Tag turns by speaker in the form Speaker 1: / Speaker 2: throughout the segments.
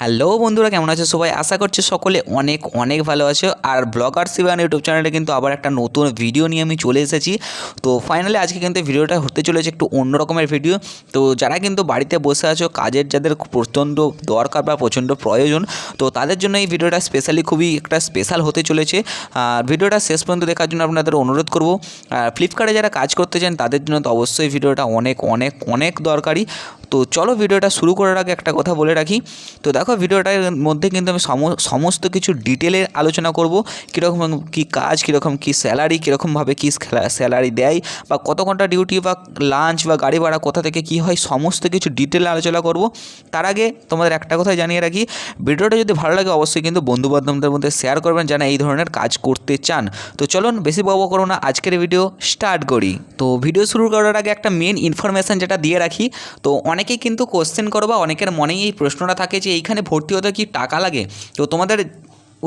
Speaker 1: Hello বন্ধুরা, কেমন আছো সবাই? আশা করছি সকলে অনেক অনেক ভালো আছো। আর ব্লগার সিবান ইউটিউব চ্যানেলে কিন্তু আবার একটা নতুন ভিডিও নিয়ে আমি চলে এসেছি। তো ফাইনালি আজকে কিন্তু ভিডিওটা হতে চলেছে একটু অন্য রকমের ভিডিও। তো যারা কিন্তু বাড়িতে বসে আছো, কাজের যাদের প্রচণ্ড দরকার বা প্রচণ্ড প্রয়োজন, তো তাদের জন্য এই ভিডিওটা স্পেশালি খুবই একটা স্পেশাল হতে চলেছে। আর ভিডিওটা শেষ পর্যন্ত দেখার জন্য আপনাদের অনুরোধ করব। আর ফ্লিপকার্টে যারা কাজ করতে চান, তাদের জন্য তো অবশ্যই ভিডিওটা অনেক অনেক অনেক দরকারি। তো চলো ভিডিওটা শুরু করার আগে একটা কথা বলে রাখি। তো দেখো ভিডিওটার মধ্যে কিন্তু আমি সম- সমস্ত কিছু ডিটেলে আলোচনা করব। কীরকম কী কাজ, কীরকম কী স্যালারি কীরকমভাবে কী স্যালারি দেয় বা কত ঘণ্টা ডিউটি বা লাঞ্চ বা গাড়ি ভাড়া কোথা থেকে কী হয়, সমস্ত কিছু ডিটেলে আলোচনা করব। তার আগে তোমাদের একটা কথা জানিয়ে রাখি, ভিডিওটা যদি ভালো লাগে অবশ্যই কিন্তু বন্ধুবান্ধবদের মধ্যে শেয়ার করবেন যারা এই ধরনের কাজ করতে চান। তো চলুন বেশি বকবক করো না, আজকের ভিডিও স্টার্ট করি। তো ভিডিও শুরু করার আগে একটা মেন ইনফরমেশান যেটা দিয়ে রাখি, তো অনেকেই কিন্তু কোশ্চেন করো বা অনেকের মনেই এই প্রশ্নটা থাকে যে এইখানে ভর্তি হতে কি টাকা লাগে? তো তোমাদের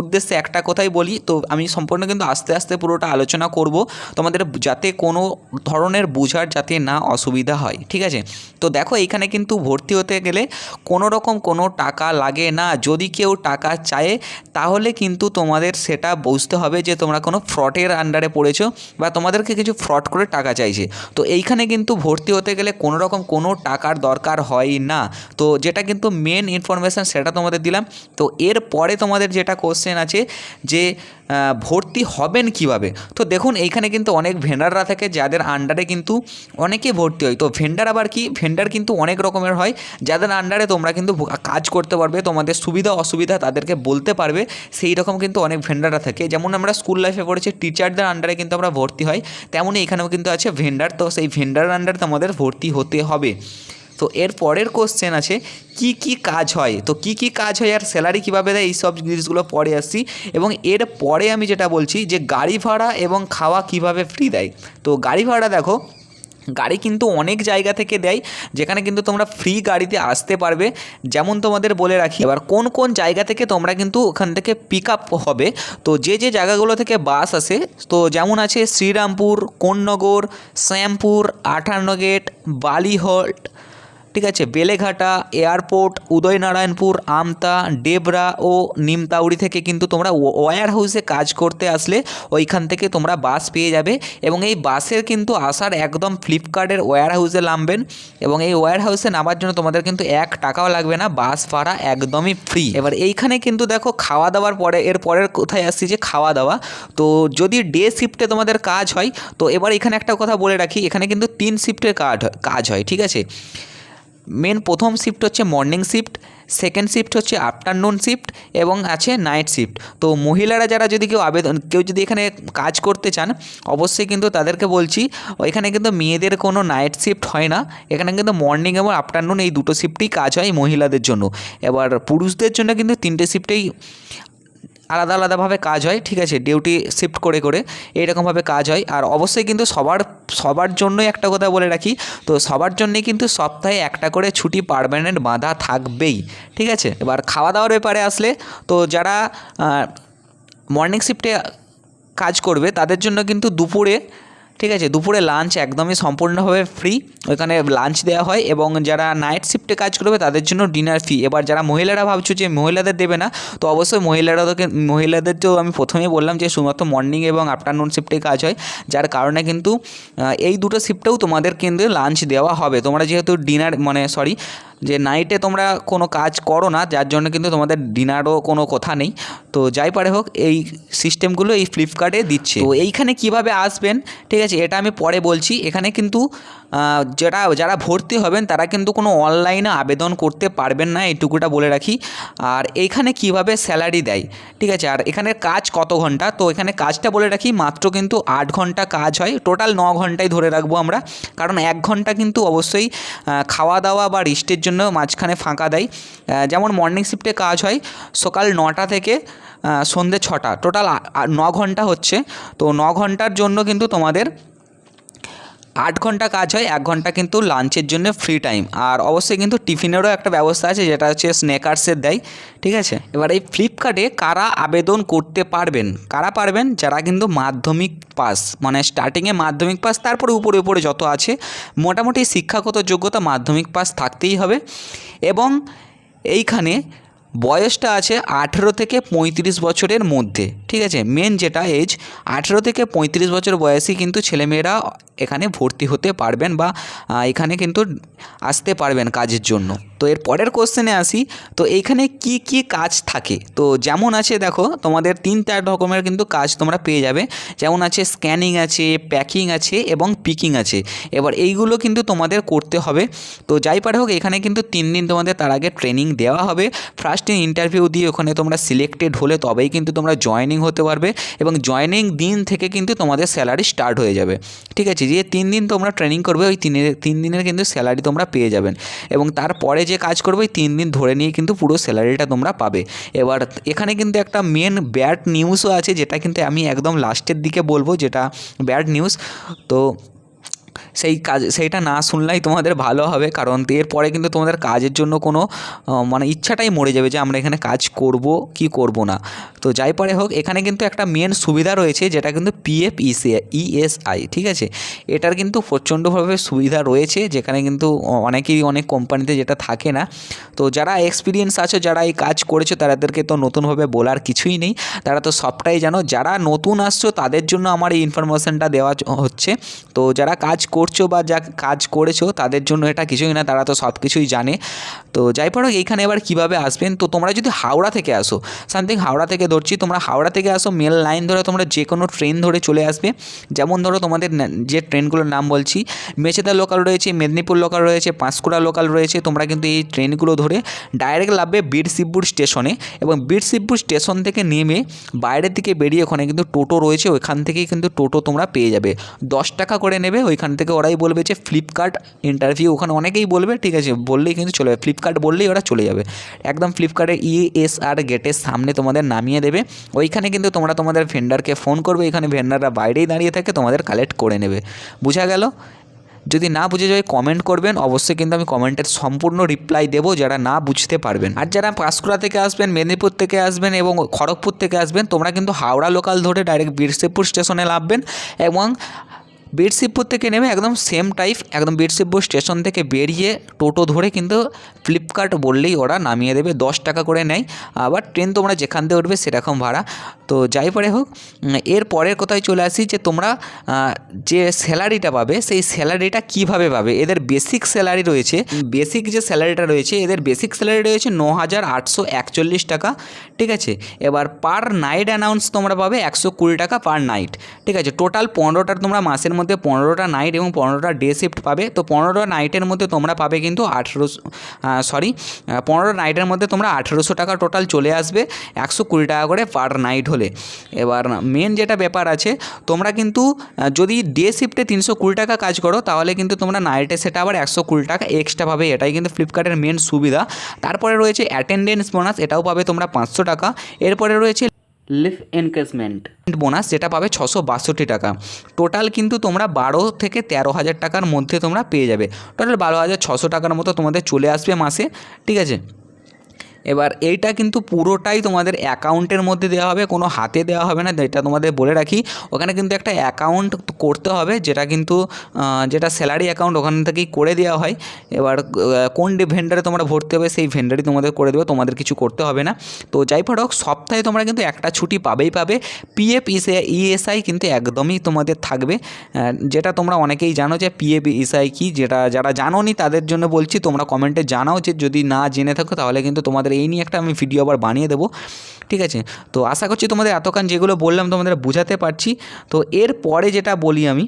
Speaker 1: উদ্দেশ্যে একটা কথাই বলি, তো আমি সম্পূর্ণ কিন্তু আস্তে আস্তে পুরোটা আলোচনা করব। তোমাদের যাতে কোনো ধরনের বোঝার যাতে না অসুবিধা হয়, ঠিক আছে? তো দেখো এইখানে কিন্তু ভর্তি হতে গেলে কোনো রকম কোনো টাকা লাগে না। যদি কেউ টাকা চায়, তাহলে কিন্তু তোমাদের সেটা বুঝতে হবে যে তোমরা কোনো ফ্রডের আন্ডারে পড়েছো বা তোমাদেরকে কিছু ফ্রড করে টাকা চাইছে। তো এইখানে কিন্তু ভর্তি হতে গেলে কোনো রকম কোনো টাকার দরকার হয় না। তো যেটা কিন্তু মেন ইনফরমেশান সেটা তোমাদের দিলাম। তো এর পরে তোমাদের যেটা কোশ্চেন আছে যে ভর্তি হবেন কীভাবে? তো দেখুন, এইখানে কিন্তু অনেক ভেন্ডাররা থাকে যাদের আন্ডারে কিন্তু অনেকে ভর্তি হয়। তো ভেন্ডার আবার কি? ভেন্ডার কিন্তু অনেক রকমের হয়। যাদের আন্ডারে তোমরা কিন্তু কাজ করতে পারবে, তোমাদের সুবিধা অসুবিধা তাদেরকে বলতে পারবে। সেই রকম কিন্তু অনেক ভেন্ডাররা থাকে। যেমন আমরা স্কুল লাইফে পড়েছি টিচারদের আন্ডারে কিন্তু আমরা ভর্তি হয়। তেমনই এখানেও কিন্তু আছে ভেন্ডার তো সেই ভেন্ডার আন্ডারে তোমাদের ভর্তি হতে হবে। তো এর পরের কোশ্চেন আছে, কি কি কাজ হয়? তো কি কি কাজ হয় আর স্যালারি কীভাবে দেয়? এই সব জিনিসগুলো পরে আসছি। এবং এর পরে আমি যেটা বলছি যে গাড়ি ভাড়া এবং খাওয়া কীভাবে ফ্রি দেয়? তো গাড়ি ভাড়া দেখো, গাড়ি কিন্তু অনেক জায়গা থেকে দেয়, যেখানে কিন্তু তোমরা ফ্রি গাড়িতে আসতে পারবে। যেমন তোমাদের বলে রাখি, এবার কোন কোন জায়গা থেকে তোমরা কিন্তু ওখান থেকে পিক আপ হবে? তো যে যে জায়গাগুলো থেকে বাস আসে, তো যেমন আছে শ্রীরামপুর, কোন্নগর, শ্যামপুর আঠান্ন গেট বালিহল্ট ঠিক আছে, বেলেঘাটা, এয়ারপোর্ট, উদয়নারায়ণপুর, আমতা, ডেবরা ও নিমতাউড়ি থেকে কিন্তু তোমরা ওয়্যার হাউসে কাজ করতে আসলে ওইখান থেকে তোমরা বাস পেয়ে যাবে এবং এই বাসের কিন্তু আসার একদম ফ্লিপকার্টের ওয়্যার হাউসে নামবেন এবং এই ওয়্যার হাউসে নামার জন্য তোমাদের কিন্তু এক টাকাও লাগবে না, বাস ভাড়া একদমই ফ্রি এবার এইখানে কিন্তু দেখো খাওয়া দাওয়ার পরে, এর পরের কোথায় আসছি যে খাওয়া দাওয়া, তো যদি ডে শিফটে তোমাদের কাজ হয়, তো এবার এখানে একটা কথা বলে রাখি, এখানে কিন্তু তিন শিফটের কাজ কাজ হয়, ঠিক আছে? মেন প্রথম শিফট হচ্ছে মর্নিং শিফট সেকেন্ড শিফট হচ্ছে আফটারনুন শিফট এবং আছে নাইট শিফট তো মহিলারা যারা যদি কেউ আবেদন, কেউ যদি এখানে কাজ করতে চান, অবশ্যই কিন্তু তাদেরকে বলছি, এখানে কিন্তু মেয়েদের কোনো নাইট শিফট হয় না। এখানে কিন্তু মর্নিং এবং আফটারনুন এই দুটো শিফটেই কাজ হয় মহিলাদের জন্য। এবার পুরুষদের জন্য কিন্তু তিনটে শিফটেই আলাদা আলাদাভাবে কাজ হয়, ঠিক আছে? ডিউটি শিফট করে করে এইরকমভাবে কাজ হয়। আর অবশ্যই কিন্তু সবার সবার জন্যই একটা কথা বলে রাখি, তো সবার জন্যে কিন্তু সপ্তাহে একটা করে ছুটি পারমানেন্ট বাঁধা থাকবেই, ঠিক আছে? এবার খাওয়া দাওয়ার ব্যাপারে আসলে, তো যারা মর্নিং শিফটে কাজ করবে, তাদের জন্য কিন্তু দুপুরে ঠিক আছে, দুপুরে লাঞ্চ একদমই সম্পূর্ণভাবে ফ্রি ওইখানে লাঞ্চ দেওয়া হয় এবং যারা নাইট শিফটে কাজ করবে তাদের জন্য ডিনার ফি এবার যারা মহিলারা ভাবছ যে মহিলাদের দেবে না, তো অবশ্যই মহিলারা তোকে মহিলাদের তো আমি প্রথমেই বললাম যে শুধুমাত্র মর্নিং এবং আফটারনুন শিফটে কাজ হয়, যার কারণে কিন্তু এই দুটো শিফটেও তোমাদের কিন্তু লাঞ্চ দেওয়া হবে। তোমরা যেহেতু ডিনার মানে সরি যে নাইটে তোমরা কোনো কাজ করো না যার জন্য কিন্তু তোমাদের ডিনারও কোনো কথা নেই। তো যাই পারে হোক এই সিস্টেমগুলো এই ফ্লিপকার্টে দিচ্ছে। তো এইখানে কীভাবে আসবেন? ঠিক আছে এটা আমি পরে বলছি। এখানে কিন্তু যারা যারা ভর্তি হবেন তারা কিন্তু কোনো অনলাইনে আবেদন করতে পারবেন না এইটুকুটা বলে রাখি। আর এইখানে কীভাবে স্যালারি দেয়? ঠিক আছে আর এখানে কাজ কত ঘণ্টা? তো এখানে কাজটা বলে রাখি মাত্র কিন্তু আট ঘণ্টা কাজ হয়। টোটাল ন ঘন্টায় ধরে রাখব আমরা কারণ এক ঘণ্টা কিন্তু অবশ্যই খাওয়া দাওয়া বা রেস্টের জন্য মাঝখানে ফাঁকা দেয়। যেমন মর্নিং শিফটে কাজ হয় সকাল নটা থেকে আহ, সন্ধ্যে ছটা। টোটাল ন ঘণ্টা হচ্ছে। তো ন ঘণ্টার জন্য কিন্তু তোমাদের আট ঘণ্টা কাজ হয়, এক ঘণ্টা কিন্তু লাঞ্চের জন্য ফ্রি টাইম আর অবশ্যই কিন্তু টিফিনেরও একটা ব্যবস্থা আছে, যেটা হচ্ছে স্ন্যাকার্সের দেয়, ঠিক আছে? এবার এই ফ্লিপকার্টে কারা আবেদন করতে পারবেন? কারা পারবেন? যারা কিন্তু মাধ্যমিক পাস মানে স্টার্টিংয়ে মাধ্যমিক পাস তারপরে উপরে উপরে যত আছে, মোটামুটি শিক্ষাগত যোগ্যতা মাধ্যমিক পাস থাকতেই হবে। এবং এইখানে বয়সটা আছে আঠেরো থেকে পঁয়ত্রিশ বছরের মধ্যে, ঠিক আছে? মেন যেটা এজ আঠেরো থেকে পঁয়ত্রিশ বছর বয়সী কিন্তু ছেলেমেয়েরা এখানে ভর্তি হতে পারবেন বা এখানে কিন্তু আসতে পারবেন কাজের জন্য। তো এর পরের কোশ্চেনে আসি। তো এইখানে কি কি কাজ থাকে? তো যেমন আছে দেখো, তোমাদের তিন চার রকমের কিন্তু কাজ তোমরা পেয়ে যাবে। যেমন আছে স্ক্যানিং আছে প্যাকিং আছে এবং পিকিং আছে। এবার এইগুলো কিন্তু তোমাদের করতে হবে। তো যাই পারে হোক, এখানে কিন্তু তিন দিন তোমাদের তার আগে ট্রেনিং দেওয়া হবে। ফার্স্ট ইন্টারভিউ দিয়ে ওখানে তোমরা সিলেক্টেড হলে তবেই কিন্তু তোমরা জয়েনিং হতে পারবে এবং জয়েনিং দিন থেকে কিন্তু তোমাদের স্যালারি স্টার্ট হয়ে যাবে। ঠিক আছে? যে তিন দিন তোমরা ট্রেনিং করবে, ওই তিন তিন দিনের কিন্তু স্যালারি তোমরা পেয়ে যাবেন এবং তারপরে যে কাজ করবে, ওই তিন দিন ধরে নিয়ে কিন্তু পুরো স্যালারিটা তোমরা পাবে। এবার এখানে কিন্তু একটা মেন ব্যাড নিউজও আছে, যেটা কিন্তু আমি একদম লাস্টের দিকে বলব, যেটা ব্যাড নিউজ তো সেই কাজ, সেইটা না শুনলেই তোমাদের ভালো হবে। কারণ এরপরে কিন্তু তোমাদের কাজের জন্য কোনো মানে ইচ্ছাটাই মরে যাবে যে আমরা এখানে কাজ করব কি করব না। তো যাই পরে হোক, এখানে কিন্তু একটা মেন সুবিধা রয়েছে যেটা কিন্তু পিএফ ইসি ইএসআই ঠিক আছে? এটার কিন্তু প্রচণ্ডভাবে সুবিধা রয়েছে, যেখানে কিন্তু অনেকেই অনেক কোম্পানিতে যেটা থাকে না। তো যারা এক্সপিরিয়েন্স আছে, যারা এই কাজ করেছে, তাদেরকে তো নতুনভাবে বলার কিছুই নেই। তারা তো সবটাই জানো। যারা নতুন আসছো, তাদের জন্য আমার এই ইনফরমেশানটা দেওয়া হচ্ছে। তো যারা কাজ করছ বা যা কাজ করেছ তাদের জন্য এটা কিছুই না, তারা তো সব কিছুই জানে। তো যাই পড়ো এইখানে এবার কীভাবে আসবেন? তো তোমরা যদি হাওড়া থেকে আসো সামথিং হাওড়া থেকে ধরছি, তোমরা হাওড়া থেকে আসো মেল লাইন ধরে তোমরা যে কোনো ট্রেন ধরে চলে আসবে। যেমন ধরো তোমাদের যে ট্রেনগুলোর নাম বলছি, মেচেদা লোকাল রয়েছে, মেদিনীপুর লোকাল রয়েছে, পাঁশকুড়া লোকাল রয়েছে, তোমরা কিন্তু এই ট্রেনগুলো ধরে ডাইরেক্ট লাভবে বীরশিবপুর স্টেশনে এবং বীরশিবপুর স্টেশন থেকে নেমে বাইরের দিকে বেরিয়ে ওখানে কিন্তু টোটো রয়েছে, ওইখান থেকেই কিন্তু টোটো তোমরা পেয়ে যাবে। দশ টাকা করে নেবে, ওইখান থেকে ওরাই বলবে যে ফ্লিপকার্ট ইন্টারভিউ ওখানে অনেকেই বলবে, ঠিক আছে, বললেই কিন্তু চলে যাবে। ফ্লিপকার্ট বললেই ওরা চলে যাবে। একদম ফ্লিপকার্টের ইএসআর গেটের সামনে তোমাদের নামিয়ে দেবে। ওইখানে কিন্তু তোমরা তোমাদের ভেন্ডারকে ফোন করবে, এখানে ভেন্ডাররা বাইরেই দাঁড়িয়ে থাকে, তোমাদের কালেক্ট করে নেবে। বোঝা গেল? যদি না বুঝে যায় কমেন্ট করবেন। অবশ্যই কিন্তু আমি কমেন্টের সম্পূর্ণ রিপ্লাই দেবো, যারা না বুঝতে পারবেন। আর যারা পাঁশকুড়া থেকে আসবেন, মেদিনীপুর থেকে আসবেন এবং খড়গপুর থেকে আসবেন, তোমরা কিন্তু হাওড়া লোকাল ধরে ডাইরেক্ট বীরশিবপুর স্টেশনে নামবেন এবং বীরশিবপুর থেকে নেমে একদম সেম টাইপ একদম বীরশিবপুর স্টেশন থেকে বেরিয়ে টোটো ধরে কিন্তু ফ্লিপকার্ট বললেই ওরা নামিয়ে দেবে, দশ টাকা করে নেয়। আবার ট্রেন তোমরা যেখান থেকে উঠবে সেরকম ভাড়া। তো যাই পরে হোক, এর পরের কথায় চলে আসি যে তোমরা যে স্যালারিটা পাবে, সেই স্যালারিটা কীভাবে পাবে? এদের বেসিক স্যালারি রয়েছে বেসিক যে স্যালারিটা রয়েছে, এদের বেসিক স্যালারি রয়েছে ন হাজার আটশো একচল্লিশ টাকা, ঠিক আছে? এবার পার নাইট অ্যানাউন্স তোমরা পাবে একশো কুড়ি টাকা পার নাইট ঠিক আছে? টোটাল পনেরোটার তোমরা মাসের মধ্যে পনেরোটা নাইট এবং পনেরোটা ডে শিফট পাবে। তো পনেরোটা নাইটের মধ্যে তোমরা পাবে কিন্তু আঠেরোশো সরি পনেরো নাইটের মধ্যে তোমরা আঠেরোশো টাকা টোটাল চলে আসবে একশো কুড়ি টাকা করে পার নাইট হলে। এবার মেন যেটা ব্যাপার আছে, তোমরা কিন্তু যদি ডে শিফটে তিনশো কুড়ি টাকা কাজ করো, তাহলে কিন্তু তোমরা নাইটে সেটা আবার একশো কুড়ি টাকা এক্সট্রা পাবে। এটাই কিন্তু ফ্লিপকার্টের মেন সুবিধা। তারপরে রয়েছে অ্যাটেন্ডেন্স বোনাস এটাও পাবে তোমরা পাঁচশো টাকা। এরপরে রয়েছে লিভ এনকেসমেন্ট বোনাস যেটা পাবে ছশো বাষট্টি টাকা। টোটাল কিন্তু তোমরা বারো থেকে তেরো হাজার টাকার মধ্যে তোমরা পেয়ে যাবে। টোটাল বারো হাজার ছশো টাকার মতো তোমাদের চলে আসবে মাসে, ঠিক আছে? এবার এইটা কিন্তু পুরোটাই তোমাদের অ্যাকাউন্টের মধ্যে দেওয়া হবে, কোনো হাতে দেওয়া হবে না, যেটা তোমাদের বলে রাখি। ওখানে কিন্তু একটা অ্যাকাউন্ট করতে হবে, যেটা কিন্তু যেটা স্যালারি অ্যাকাউন্ট ওখান থেকেই করে দেওয়া হয়। এবার কোন ভেন্ডারে তোমরা ভর্তি হবে, সেই ভেন্ডারই তোমাদের করে দেবে, তোমাদের কিছু করতে হবে না। তো যাই হোক, সপ্তাহে তোমরা কিন্তু একটা ছুটি পাবেই পাবে। পিএফ ইএসআই কিন্তু একদমই তোমাদের থাকবে। যেটা তোমরা অনেকেই জানো যে পিএফ ইএসআই কি, যেটা যারা জানো তাদের জন্য বলছি, তোমরা কমেন্টে জানাও যে যদি না জেনে থাকো, তাহলে কিন্তু তোমাদের এই নিয়ে একটা আমি ভিডিও আবার বানিয়ে দেবো। ঠিক আছে? তো আশা করছি তোমাদের এতক্ষণ যেগুলো বললাম তোমাদের বোঝাতে পারছি। তো এর পরে যেটা বলি আমি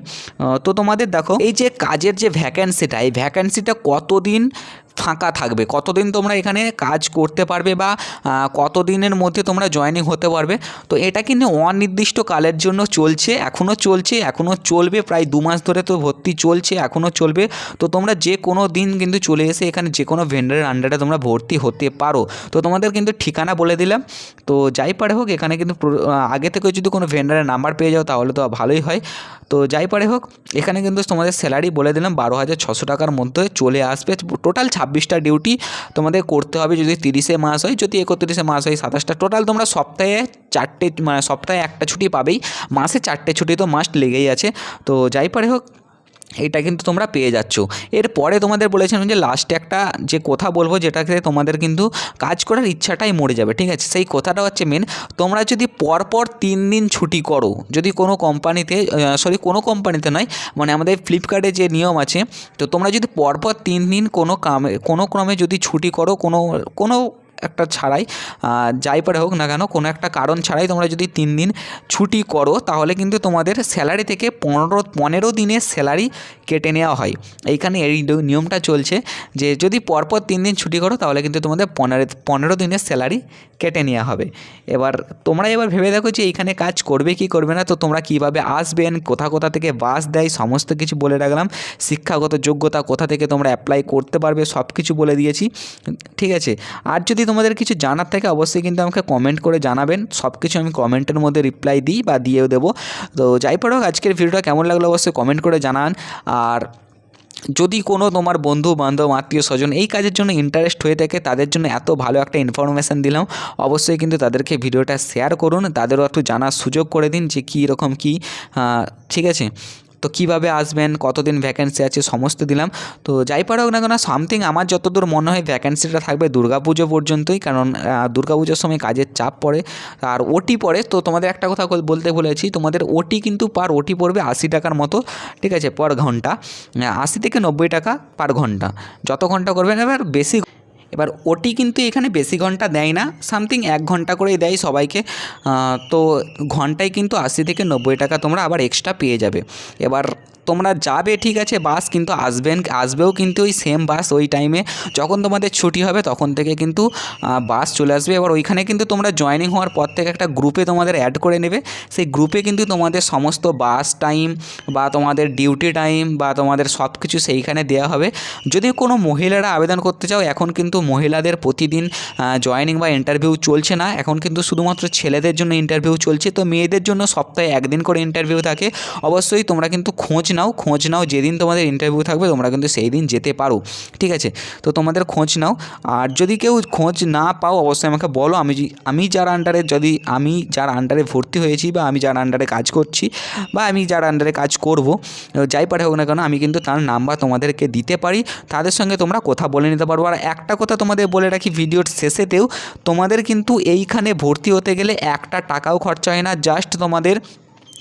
Speaker 1: তো তোমাদের দেখো, এই যে কাজের যে ভ্যাকেন্সিটা এই ভ্যাকেন্সিটা কতদিন ফাঁকা থাকবে। কতদিন তোমরা এখানে কাজ করতে পারবে বা কতদিনের মধ্যে তোমরা জয়েনিং হতে পারবে? তো এটা কিন্তু অনির্দিষ্ট কালের জন্য চলছে এখনও চলছে এখনও চলবে, প্রায় দু মাস ধরে তো ভর্তি চলছে এখনও চলবে। তো তোমরা যে কোনো দিন কিন্তু চলে এসে এখানে যে কোনো ভেন্ডারের আন্ডারে তোমরা ভর্তি হতে পারো। তো তোমাদের কিন্তু ঠিকানা বলে দিলাম। তো যাই পারে হোক, এখানে কিন্তু আগে থেকে যদি কোনো ভেন্ডারের নাম্বার পেয়ে যাও তাহলে তো ভালোই হয়। তো যাই পারে হোক, এখানে কিন্তু তোমাদের স্যালারি বলে দিলাম, বারো হাজার ছশো টাকার মধ্যে চলে আসবে। টোটাল ছাব্বিশটা ডিউটি তোমাদের করতে হবে যদি তিরিশে মাস হয়, যদি একত্রিশে মাস হয়, সাতাশটা। টোটাল তোমরা সপ্তাহে চারটে মানে সপ্তাহে একটা ছুটি পাবেই। মাসে চারটে ছুটি তো মাস্ট লেগেই আছে। তো যাই পারে হোক এটা কিন্তু তোমরা পেয়ে যাচ্ছ। এরপরে তোমাদের বলেছিলাম যে লাস্টে একটা যে কথা বলব যেটাতে তোমাদের কিন্তু কাজ করার ইচ্ছাটাই মরে যাবে, ঠিক আছে? সেই কথাটা হচ্ছে মেন তোমরা যদি পরপর তিন দিন ছুটি করো, যদি কোনো কোম্পানিতে সরি কোনো কোম্পানিতে নয় মানে আমাদের ফ্লিপকার্টে যে নিয়ম আছে, তো তোমরা যদি পরপর তিন দিন কোনো কামে, কোনো ক্রমে যদি ছুটি করো, কোনো কোনো একটা ছাড়াই যাই পারে হোক না কেন, কোনো একটা কারণ ছাড়াই তোমরা যদি তিন দিন ছুটি করো, তাহলে কিন্তু তোমাদের স্যালারি থেকে পনেরো পনেরো দিনের স্যালারি কেটে নেওয়া হয়। এইখানে এই নিয়মটা চলছে যে যদি পরপর তিন দিন ছুটি করো, তাহলে কিন্তু তোমাদের পনেরো পনেরো দিনের স্যালারি কেটে নেওয়া হবে। এবার তোমরা এবার ভেবে দেখো যে এইখানে কাজ করবে কি করবে না, তো তোমরা কীভাবে আসবেন কোথা কোথা থেকে বাস দেয়, সমস্ত কিছু বলে রাখলাম। শিক্ষাগত যোগ্যতা কোথা থেকে তোমরা অ্যাপ্লাই করতে পারবে সব কিছু বলে দিয়েছি। ঠিক আছে? আর যদি তোমাদের কিছু জানার থাকে, অবশ্যই কিন্তু আমাকে কমেন্ট করে জানাবেন। সব কিছু আমি কমেন্টের মধ্যে রিপ্লাই দিই বা দিয়েও দেবো। তো যাই পড়ো, আজকের ভিডিওটা কেমন লাগল অবশ্যই কমেন্ট করে জানান। আর যদি কোনো তোমার বন্ধু, বান্ধব, আত্মীয়, স্বজন এই কাজের জন্য ইন্টারেস্ট হয়ে থাকে, তাদের জন্য এত ভালো একটা ইনফরমেশান দিলাম, অবশ্যই কিন্তু তাদেরকে ভিডিওটা শেয়ার করুন। তাদেরও একটু জানার সুযোগ করে দিন যে কী রকম কী ঠিক আছে? তো কীভাবে আসবেন, কতদিন ভ্যাকেন্সি আছে, সমস্ত দিলাম। তো যাই পারো না কেন সামথিং আমার যতদূর মনে হয় ভ্যাকেন্সিটা থাকবে দুর্গাপুজো পর্যন্তই, কারণ দুর্গাপুজোর সময় কাজের চাপ পড়ে। আর ওটি পড়ে, তো তোমাদের একটা কথা বলতে বলেছি তোমাদের ওটি কিন্তু পার ওটি পড়বে আশি টাকার মতো, ঠিক আছে পার ঘণ্টা। আশি থেকে নব্বই টাকা পার ঘণ্টা। যত ঘণ্টা করবেন এবার বেশি এবার ওটি কিন্তু এখানে বেশি ঘণ্টা দেয় না সামথিং এক ঘণ্টা করেই দেয় সবাইকে। তো ঘন্টায় কিন্তু আশি থেকে নব্বই টাকা তোমরা আবার এক্সট্রা পেয়ে যাবে। এবার তোমরা যাবে, ঠিক আছে, বাস কিন্তু আসবেন, আসবেও কিন্তু ওই সেম বাস ওই টাইমে যখন তোমাদের ছুটি হবে, তখন থেকে কিন্তু বাস চলে আসবে। এবার ওইখানে কিন্তু তোমরা জয়েনিং হওয়ার পর থেকে একটা গ্রুপে তোমাদের অ্যাড করে নেবে। সেই গ্রুপে কিন্তু তোমাদের সমস্ত বাস টাইম বা তোমাদের ডিউটি টাইম বা তোমাদের সব কিছু সেইখানে দেওয়া হবে। যদি কোনো মহিলারা আবেদন করতে চাও, এখন কিন্তু মহিলাদের প্রতিদিন জয়েনিং বা ইন্টারভিউ চলছে না। এখন কিন্তু শুধুমাত্র ছেলেদের জন্য ইন্টারভিউ চলছে। তো মেয়েদের জন্য সপ্তাহে একদিন করে ইন্টারভিউ থাকে। অবশ্যই তোমরা কিন্তু খোঁজ নাও, খোঁজ নাও, যেদিন তোমাদের ইন্টারভিউ থাকবে তোমরা কিন্তু সেই দিন যেতে পারো, ঠিক আছে? তো তোমাদের খোঁজ নাও, আর যদি কেউ খোঁজ না পাও, অবশ্যই আমাকে বলো, আমি আমি যার আন্ডারে যদি, আমি যার আন্ডারে ভর্তি হয়েছি বা আমি যার আন্ডারে কাজ করছি বা আমি যার আন্ডারে কাজ করব যাই পারে হোক না কেন, আমি কিন্তু তার নাম্বার তোমাদেরকে দিতে পারি, তাদের সঙ্গে তোমরা কথা বলে নিতে পারব আর একটা কথা তোমাদের বলে রাখি ভিডিওর শেষেতেও তোমাদের কিন্তু এইখানে ভর্তি হতে গেলে একটা টাকাও খরচা হয় না জাস্ট তোমাদের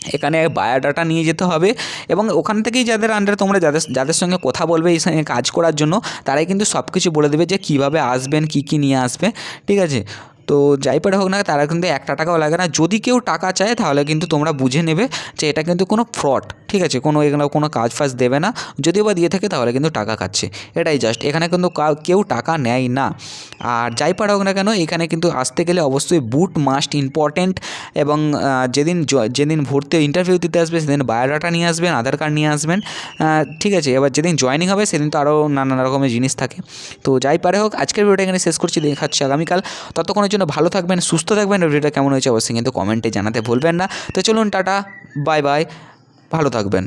Speaker 1: এখানে বায়োডাটা নিয়ে যেতে হবে এবং ওখান থেকেই যাদের আন্ডারে তোমরা যাদের যাদের সঙ্গে কথা বলবে এই সঙ্গে কাজ করার জন্য, তারাই কিন্তু সব কিছু বলে দেবে যে কীভাবে আসবেন, কি কি নিয়ে আসবে, ঠিক আছে? তো যাই পারে হোক না তারা কিন্তু একটা টাকাও লাগে না। যদি কেউ টাকা চায়, তাহলে কিন্তু তোমরা বুঝে নেবে যে এটা কিন্তু কোনো ফ্রড ঠিক আছে? কোনো এখানে কোনো কাজ ফাজ দেবে না। যদিও বা দিয়ে থাকে, তাহলে কিন্তু টাকা খাচ্ছে। এটাই জাস্ট এখানে কিন্তু কাউ- টাকা নেয় না। আর যাই পারে হোক না কেন, এখানে কিন্তু আসতে গেলে অবশ্যই বুট মাস্ট ইম্পর্ট্যান্ট এবং যেদিন যেদিন ভর্তি ইন্টারভিউ দিতে আসবে, সেদিন বায়োডাটা নিয়ে আসবেন, আধার কার্ড নিয়ে আসবেন ঠিক আছে? এবার যেদিন জয়েনিং হবে, সেদিন তো আরও নানান রকমের জিনিস থাকে। তো যাই পারে হোক, আজকের ভিডিওটা এখানে শেষ করছি। দেখাচ্ছি আগামীকাল। ততক্ষণের জন্য ভালো থাকবেন, সুস্থ থাকবেন। ভিডিওটা কেমন হয়েছে অবশ্যই কিন্তু কমেন্টে জানাতে ভুলবেন না। তো চলুন, টাটা, বাই বাই, ভালো থাকবেন।